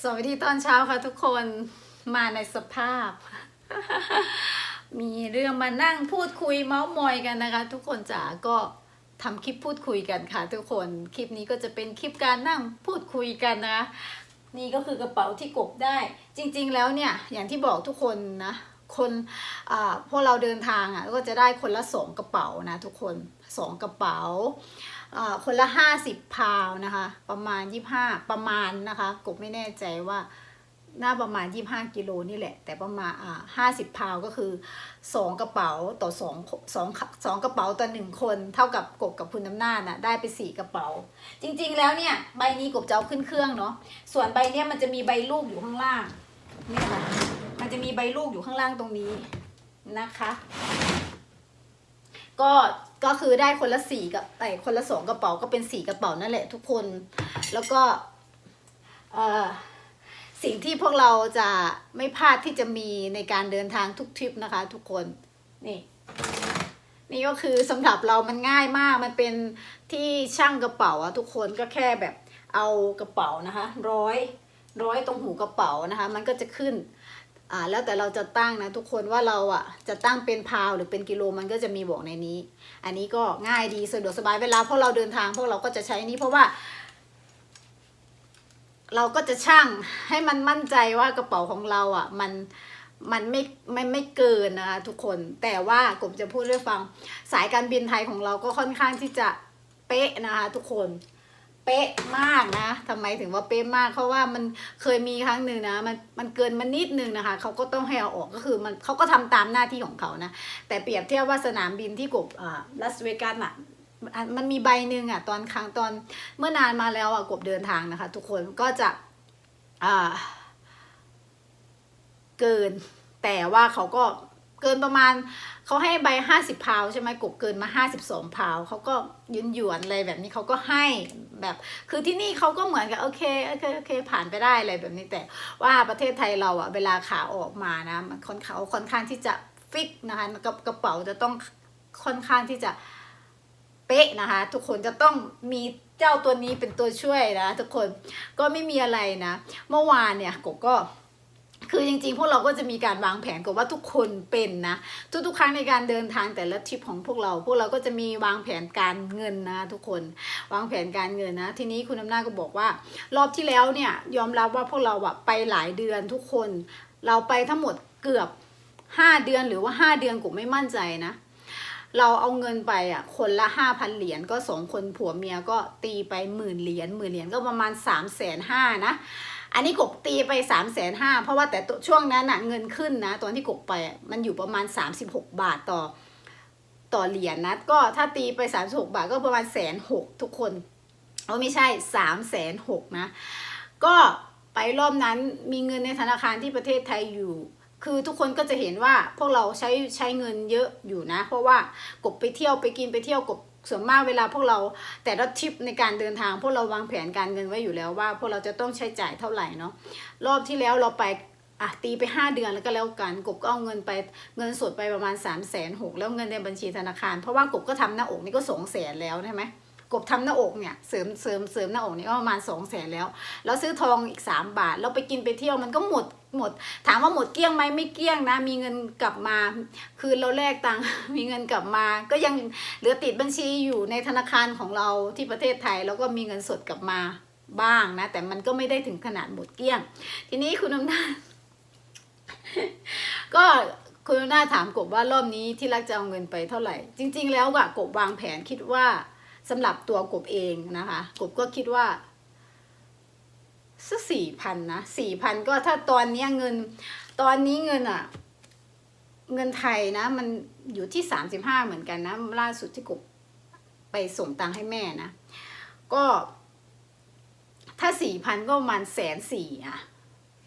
สวัสดีตอนเช้าค่ะทุกคนมาในสภาพ มีเรื่องมานั่งพูดคุยเมาส์มอยกันนะคะ ทุกคนจ๋าก็ทำคลิปพูดคุยกันค่ะ ทุกคนคลิปนี้ก็จะเป็นคลิปการนั่งพูดคุยกันนะคะนี่ก็คือกระเป๋าที่กบได้ จริง ๆ แล้วเนี่ยอย่างที่บอกทุกคนนะคนพวกเราเดินทางอะก็จะได้คนละสองกระเป๋านะทุกคนสองกระเป๋า คนละห้าสิบพาวนะคะ ประมาณยี่ห้าประมาณนะคะกบไม่แน่ใจว่าน่าประมาณยี่ห้ากิโลนี่แหละ แต่ประมาณอ่าห้าสิบพาวก็คือสองกระเป๋าต่อสองสองสองกระเป๋าต่อหนึ่งคน เท่ากับกบกับคุณน้ำหน้าน่ะได้ไปสี่กระเป๋า จริงๆแล้วเนี่ย ใบนี้กบจะเอาขึ้นเครื่องเนาะส่วนใบเนี้ยมันจะมีใบลูกอยู่ข้างล่างนี่ค่ะมันจะมีใบลูกอยู่ข้างล่างตรงนี้นะคะ ก็ ก็คือได้คนละสี่กับไอ้คนละสองกระเป๋าก็เป็นสี่กระเป๋านั่นแหละทุกคน แล้วก็เอ่อสิ่งที่พวกเราจะไม่พลาดที่จะมีในการเดินทางทุกทริปนะคะ ทุกคนนี่นี่ก็คือสำหรับเรามันง่ายมากมันเป็นที่ช่างกระเป๋าอะทุกคนก็แค่แบบเอากระเป๋านะคะ ร้อยร้อยตรงหูกระเป๋านะคะ มันก็จะขึ้น อ่าแล้วแต่เราจะตั้งนะทุกคนว่าเราอะจะตั้งเป็นพาวหรือเป็นกิโลมันก็จะมีบอกในนี้ อันนี้ก็ง่ายดีสะดวกสบายเวลาพวกเราเดินทางพวกเราก็จะใช้นี้เพราะว่า เราก็จะช่างให้มันมั่นใจว่ากระเป๋าของเราอะ มันมันไม่ไม่ไม่เกินนะคะทุกคนแต่ว่ากบจะพูดให้ฟัง สายการบินไทยของเราก็ค่อนข้างที่จะเป๊ะนะคะทุกคน เป๊ะมากนะทำไมถึงว่าเป๊ะมากเพราะว่ามันเคยมีครั้งหนึ่งนะมันมันเกินมานิดนึงนะคะเขาก็ต้องให้เอาออกก็คือมันเขาก็ทำตามหน้าที่ของเขานะแต่เปรียบเทียบว่าสนามบินที่กบอ่าลาสเวกัสอะมันมันมีใบหนึ่งอะตอนครั้งตอนเมื่อนานมาแล้วอะกบเดินทางนะคะ ทุกคนก็จะอ่าเกิน แต่ว่าเขาก็เกินประมาณ เขาให้ใบห้าสิบพาวใช่ไหมกบเกินมาห้าสิบสองพาวเขาก็ยุนหยวนอะไรแบบนี้เขาก็ให้แบบ คือที่นี่เขาก็เหมือนกับโอเคโอเคโอเคผ่านไปได้อะไรแบบนี้แต่ว่าประเทศไทยเราอะเวลาขาออกมานะมันค่อนเขาค่อนข้างที่จะฟิกนะคะกระกระเป๋าจะต้องค่อนข้างที่จะเป๊ะนะคะ ทุกคนจะต้องมีเจ้าตัวนี้เป็นตัวช่วยนะทุกคนก็ไม่มีอะไรนะ เมื่อวานเนี่ยกบก็ คือจริงๆ พวกเราก็จะมีการวางแผนกับว่าทุกคนเป็นนะทุกๆ ครั้งในการเดินทางแต่ละทริปของพวกเรา พวกเราก็จะมีวางแผนการเงินนะ ทุกคนวางแผนการเงินนะ ทีนี้คุณอำนาจก็บอกว่า รอบที่แล้วเนี่ยยอมรับว่าพวกเราอะไปหลายเดือนทุกคน เราไปทั้งหมดเกือบห้าเดือนหรือว่าห้าเดือนกูไม่มั่นใจนะ เราเอาเงินไปอะคนละห้าพันเหรียญก็สองคนผัวเมียก็ตีไปหมื่นเหรียญหมื่นเหรียญก็ประมาณสามแสนห้านะ อันนี้กบตีไปสามแสนห้าเพราะว่าแต่ช่วงนั้นน่ะเงินขึ้นนะตอนที่กบไปมันอยู่ประมาณสามสิบหกบาทต่อต่อเหรียญนะก็ถ้าตีไปสามสิบหกบาทก็ประมาณแสนหกทุกคนโอ้ไม่ใช่สามแสนหกนะ ก็ไปรอบนั้นมีเงินในธนาคารที่ประเทศไทยอยู่ คือทุกคนก็จะเห็นว่าพวกเราใช้ใช้เงินเยอะอยู่นะ เพราะว่ากบไปเที่ยวไปกินไปเที่ยวกบ ส่วนมากเวลาพวกเราแต่ละทริปในการเดินทาง พวกเราวางแผนการเงินไว้อยู่แล้วว่า พวกเราจะต้องใช้จ่ายเท่าไหร่เนาะรอบที่แล้วเราไปอะตีไปห้าเดือนแล้วก็แล้วกันกบก็เอาเงินไปเงินสดไปประมาณ3ามแสนหกแล้วเงินในบัญชีธนาคาร เพราะว่ากบก็ทำหน้าอกนี่ก็สองแสนแล้วใช่ไหมกบทำหน้าอกเนี่ยเสริมเสริมเสริมหน้าอกนี่ก็ประมาณสองแสนแล้ว แล้วซื้อทองอีก 3 บาท แล้วไปกินไปเที่ยวมันก็หมด หมด ถามว่าหมดเกลี้ยงไหมไม่เกลี้ยงนะ มีเงินกลับมา คือเราแลกตังค์มีเงินกลับมา ก็ยังเหลือติดบัญชีอยู่ในธนาคารของเราที่ประเทศไทย แล้วก็มีเงินสดกลับมาบ้างนะ แต่มันก็ไม่ได้ถึงขนาดหมดเกลี้ยง ทีนี้คุณอำนาจก็คุณอำนาจถามกบว่ารอบนี้ที่รักจะเอาเงินไปเท่าไหร่ จริง ๆ แล้วอะกบวางแผนคิดว่าสำหรับตัวกบเองนะคะ กบก็คิดว่า สักสี่พันนะสี่พันก็ถ้าตอนนี้เงิน ตอนนี้เงินอะเงินไทยนะ มันอยู่ที่สามสิบห้าเหมือนกันนะ ล่าสุดที่กบไปส่งตังค์ให้แม่นะ ก็ ถ้าสี่พันก็ประมาณแสนสี่อะ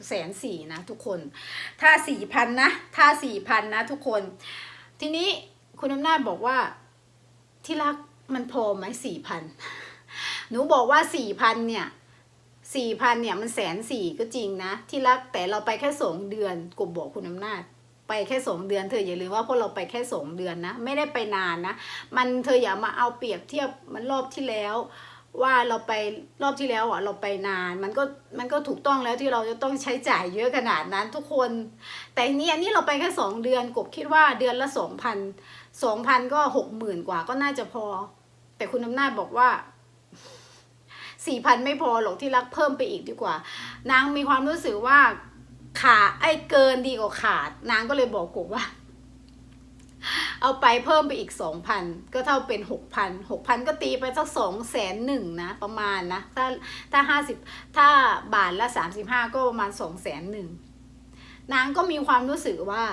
แสนสี่นะทุกคน ถ้าสี่พันนะ ถ้าสี่พันนะทุกคน ทีนี้คุณอำนาจบอกว่าที่รักมันพอไหมสี่พันหนูบอกว่าสี่พันเนี่ย สี่พันเนี่ยมันแสนสี่ก็จริงนะ ที่รักแต่เราไปแค่สองเดือนกบบอกคุณอำนาจ ไปแค่สองเดือนเธออย่าลืมว่าพวกเราไปแค่สองเดือนนะ ไม่ได้ไปนานนะ มันเธออย่ามาเอาเปรียบเทียบมันรอบที่แล้วว่าเราไปรอบที่แล้วอะเราไปนานมันก็มันก็ถูกต้องแล้วที่เราจะต้องใช้จ่ายเยอะขนาดนั้นทุกคน แต่เนี่ยนี่เราไปแค่สองเดือนกบคิดว่าเดือนละสองพันสองพันก็หกหมื่นกว่าก็น่าจะพอ แต่คุณอำนาจบอกว่า สี่พันไม่พอหรอกที่รักเพิ่มไปอีกดีกว่า นางมีความรู้สึกว่าขาดไอ้เกินดีกว่าขาด นางก็เลยบอกกบว่า เอาไปเพิ่มไปอีกสองพันก็เท่าเป็นหกพันหกพันก็ตีไปสักสองแสนหนึ่งนะประมาณนะถ้าถ้าห้าสิบถ้าบาทละสามสิบห้าก็ประมาณสองแสนหนึ่งนางก็มีความรู้สึกว่า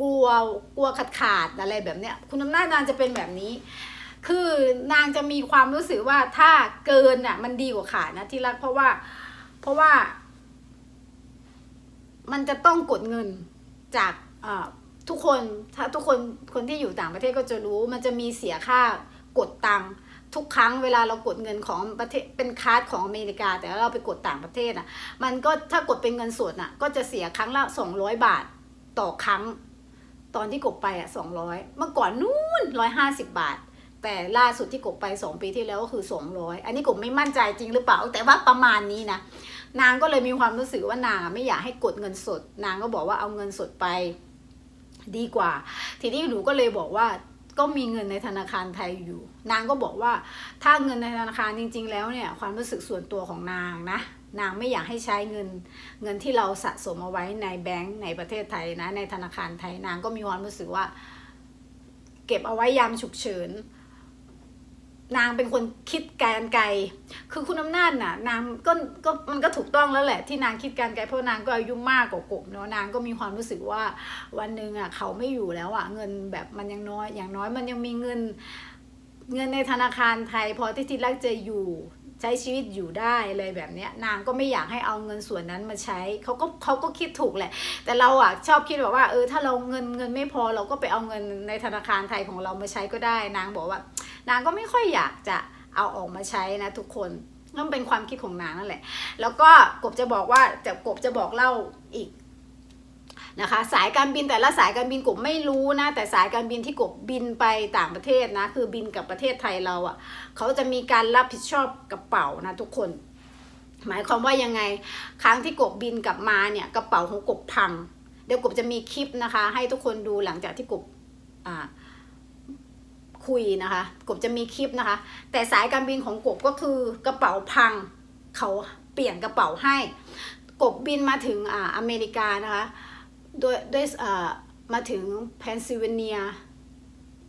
กลัวกลัวขาดขาดอะไรแบบเนี้ย คุณอำนาจนางจะเป็นแบบนี้ คือนางจะมีความรู้สึกว่าถ้าเกินอะ มันดีกว่าขาดนะที่รักเพราะว่า เพราะว่า มันจะต้องกดเงินจากทุกคนถ้าทุกคนคนที่อยู่ต่างประเทศก็จะรู้ มันจะมีเสียค่ากดตังทุกครั้งเวลาเรากดเงินของประเทศเป็นคาร์ดของอเมริกา แต่เราไปกดต่างประเทศอะ มันก็ถ้ากดเป็นเงินสดอะ ก็จะเสียครั้งละสองร้อยบาทต่อครั้ง ตอนที่กดไปอะสองร้อยเมื่อก่อนนู่นร้อยห้าสิบบาท แต่ล่าสุดที่กบไปสองปีที่แล้วก็คือสองร้อยอันนี้กบไม่มั่นใจจริงหรือเปล่า แต่ว่าประมาณนี้นะ นางก็เลยมีความรู้สึกว่านางไม่อยากให้กดเงินสด นางก็บอกว่าเอาเงินสดไปดีกว่า ทีนี้หนูก็เลยบอกว่าก็มีเงินในธนาคารไทยอยู่ นางก็บอกว่าถ้าเงินในธนาคารจริง ๆ แล้วเนี่ยความรู้สึกส่วนตัวของนางนะ นางไม่อยากให้ใช้เงินเงินที่เราสะสมเอาไว้ในแบงก์ในประเทศไทยนะในธนาคารไทยนางก็มีความรู้สึกว่า เก็บเอาไว้ยามฉุกเฉิน นางเป็นคนคิดการไกล คือคุณอำนาจน่ะนางก็ก็มันก็ถูกต้องแล้วแหละ ที่นางคิดการไกลเพราะนางก็อายุมากกว่ากบเนาะนางก็มีความรู้สึกว่าวันหนึ่งอะเขาไม่อยู่แล้วอะเงินแบบมันยังน้อย อย่างน้อยมันยังมีเงินเงินในธนาคารไทย พอที่ทิรักจะอยู่ใช้ชีวิตอยู่ได้อะไรแบบเนี้ยนางก็ไม่อยากให้เอาเงินส่วนนั้นมาใช้เขาก็เขาก็คิดถูกแหละ แต่เราอะชอบคิดแบบว่าเออถ้าเราเงินเงินไม่พอเราก็ไปเอาเงินในธนาคารไทยของเรามาใช้ก็ได้ นางบอกว่า นางก็ไม่ค่อยอยากจะเอาออกมาใช้นะทุกคนนั่นเป็นความคิดของนางนั่นแหละ แล้วก็กบจะบอกว่าจะกบจะบอกเล่าอีกนะคะ สายการบินแต่ละสายการบินกบไม่รู้นะ แต่สายการบินที่กบบินไปต่างประเทศนะ คือบินกับประเทศไทยเราอะ่ะเขาจะมีการรับผิดชอบกระเป๋านะทุกคน หมายความว่ายังไงครั้งที่กบบินกลับมาเนี่ยกระเป๋าของกบพัง เดี๋ยวกบจะมีคลิปนะคะ ให้ทุกคนดูหลังจากที่กบอ่า คุยนะคะ กบจะมีคลิปนะคะ แต่สายการบินของกบก็คือกระเป๋าพัง เขาเปลี่ยนกระเป๋าให้ กบบินมาถึงอ่าอเมริกานะคะโดยด้วยอ่ามาถึงเพนซิลเวเนีย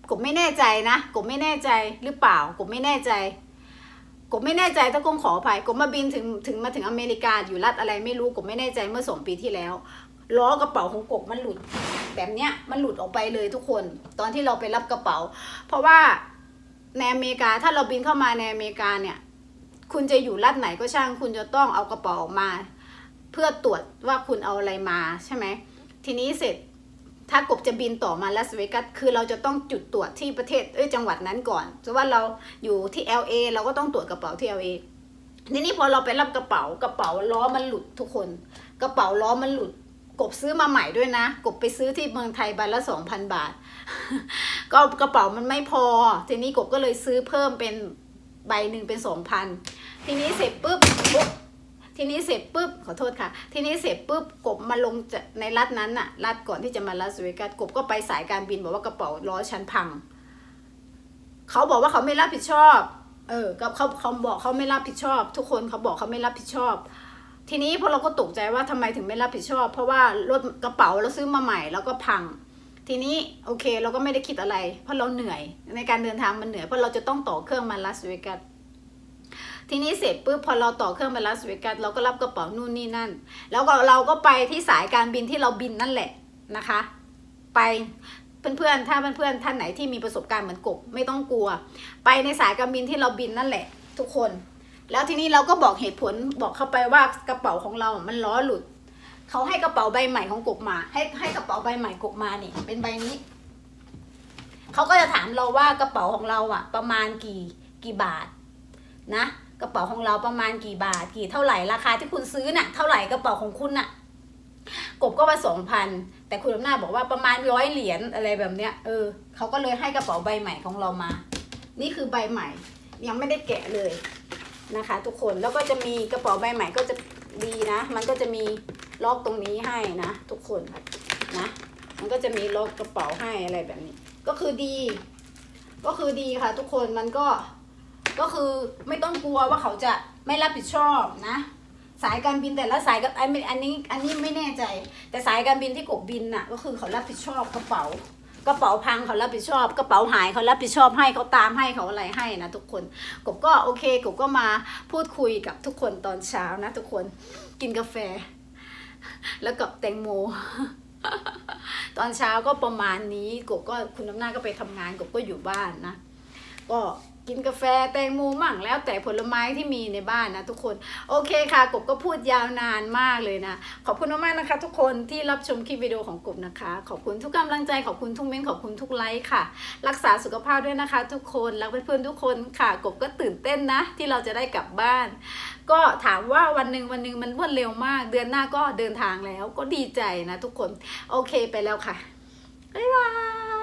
กบไม่แน่ใจนะกบไม่แน่ใจหรือเปล่ากบไม่แน่ใจกบไม่แน่ใจถ้ากงขออภัยกบมาบินถึงถึงมาถึงอเมริกาอยู่รัฐอะไรไม่รู้กบไม่แน่ใจเมื่อสองปีที่แล้ว ล้อกระเป๋าของกบมันหลุด แบบเนี้ยมันหลุดออกไปเลยทุกคน ตอนที่เราไปรับกระเป๋า เพราะว่าในอเมริกาถ้าเราบินเข้ามาในอเมริกาเนี่ย คุณจะอยู่รัฐไหนก็ช่าง คุณจะต้องเอากระเป๋าออกมา เพื่อตรวจว่าคุณเอาอะไรมาใช่ไหมทีนี้เสร็จถ้ากบจะบินต่อมาลาสเวกัสคือเราจะต้องจุดตรวจที่ประเทศเอ้ยจังหวัดนั้นก่อนเพราะว่าเราอยู่ที่ LA เราก็ต้องตรวจกระเป๋าที่ LA ทีนี้พอเราไปรับกระเป๋ากระเป๋าล้อมันหลุดทุกคน กระเป๋าล้อมันหลุด กบซื้อมาใหม่ด้วยนะ กบไปซื้อที่เมืองไทยใบละสองพันบาท ก็กระเป๋ามันไม่พอ ทีนี้กบก็เลยซื้อเพิ่มเป็นใบหนึ่งเป็นสองพันทีนี้เสร็จปุ๊บปุ๊บทีนี้เสร็จปุ๊บขอโทษค่ะ ทีนี้เสร็จปุ๊บกบมาลงในรัฐนั้นน่ะ รัฐก่อนที่จะมาลาสเวกัสกบก็ไปสายการบินบอกว่ากระเป๋าล้อชั้นพัง เขาบอกว่าเขาไม่รับผิดชอบ เออก็เขาเขาบอกเขาไม่รับผิดชอบ ทุกคนเขาบอกเขาไม่รับผิดชอบ ทีนี้พอเราก็ตกใจว่าทำไมถึงไม่รับผิดชอบ เพราะว่ารถกระเป๋าเราซื้อมาใหม่แล้วก็พัง ทีนี้โอเคเราก็ไม่ได้คิดอะไร เพราะเราเหนื่อยในการเดินทางมันเหนื่อยเพราะเราจะต้องต่อเครื่องมาลาสเวกัสทีนี้เสร็จปุ๊บพอเราต่อเครื่องมาลาสเวกัสเราก็รับกระเป๋านู่นนี่นั่น แล้วก็เราก็ไปที่สายการบินที่เราบินนั่นแหละนะคะ ไปเพื่อนๆถ้าเพื่อนๆท่านไหนที่มีประสบการณ์เหมือนกบไม่ต้องกลัว ไปในสายการบินที่เราบินนั่นแหละ ทุกคน แล้วทีนี้เราก็บอกเหตุผลบอกเข้าไปว่ากระเป๋าของเรา มันล้อหลุด เขาให้กระเป๋าใบใหม่ของกบมา ให้ให้กระเป๋าใบใหม่กบมานี่เป็นใบนี้ เขาก็จะถามเราว่ากระเป๋าของเราอะประมาณกี่กี่บาทนะ กระเป๋าของเราประมาณกี่บาท กี่เท่าไหร่ราคาที่คุณซื้อน่ะ เท่าไหร่กระเป๋าของคุณน่ะกบก็มาสองพันแต่คุณอำนาจบอกว่าประมาณร้อยเหรียญอะไรแบบเนี้ยเออเขาก็เลยให้กระเป๋าใบใหม่ของเรามา นี่คือใบใหม่ ยังไม่ได้แกะเลย นะคะ ทุกคนแล้วก็จะมีกระเป๋าใบใหม่ก็จะดีนะ มันก็จะมีล็อกตรงนี้ให้นะ ทุกคนนะ มันก็จะมีล็อกกระเป๋าให้อะไรแบบนี้ ก็คือดี ก็คือดีค่ะ ทุกคนมันก็ก็คือไม่ต้องกลัวว่าเขาจะไม่รับผิดชอบนะ สายการบินแต่ละสายกับไอ้ไม่อันนี้อันนี้ไม่แน่ใจ แต่สายการบินที่กบบินน่ะ ก็คือเขารับผิดชอบกระเป๋า กระเป๋าพังเขารับผิดชอบกระเป๋าหายเขารับผิดชอบให้เขาตามให้เขาอะไรให้นะทุกคนกบก็โอเคกบก็มาพูดคุยกับทุกคนตอนเช้านะ ทุกคนกินกาแฟ แล้วกับแตงโมตอนเช้าก็ประมาณนี้กบก็คุณน้ำหน้าก็ไปทำงานกบก็อยู่บ้านนะ ก็ กินกาแฟแตงโมมั่งแล้วแต่ผลไม้ที่มีในบ้านนะทุกคน โอเคค่ะ กบก็พูดยาวนานมากเลยนะ ขอบคุณมากๆนะคะ ทุกคนที่รับชมคลิปวิดีโอของกบนะคะ ขอบคุณทุกกำลังใจขอบคุณทุกเม้นต์ขอบคุณทุกไลค์ค่ะ รักษาสุขภาพด้วยนะคะ ทุกคนรักเพื่อนๆทุกคนค่ะ กบก็ตื่นเต้นนะ ที่เราจะได้กลับบ้าน ก็ถามว่าวันหนึ่งวันหนึ่งมันรวดเร็วมาก เดือนหน้าก็เดินทางแล้วก็ดีใจนะ ทุกคนโอเคไปแล้วค่ะบ๊ายบาย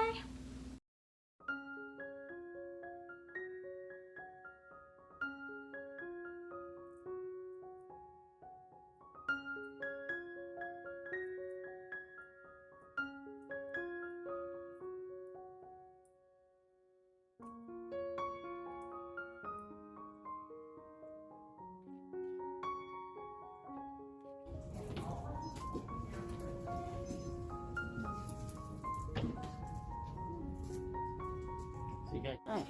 你看，哎。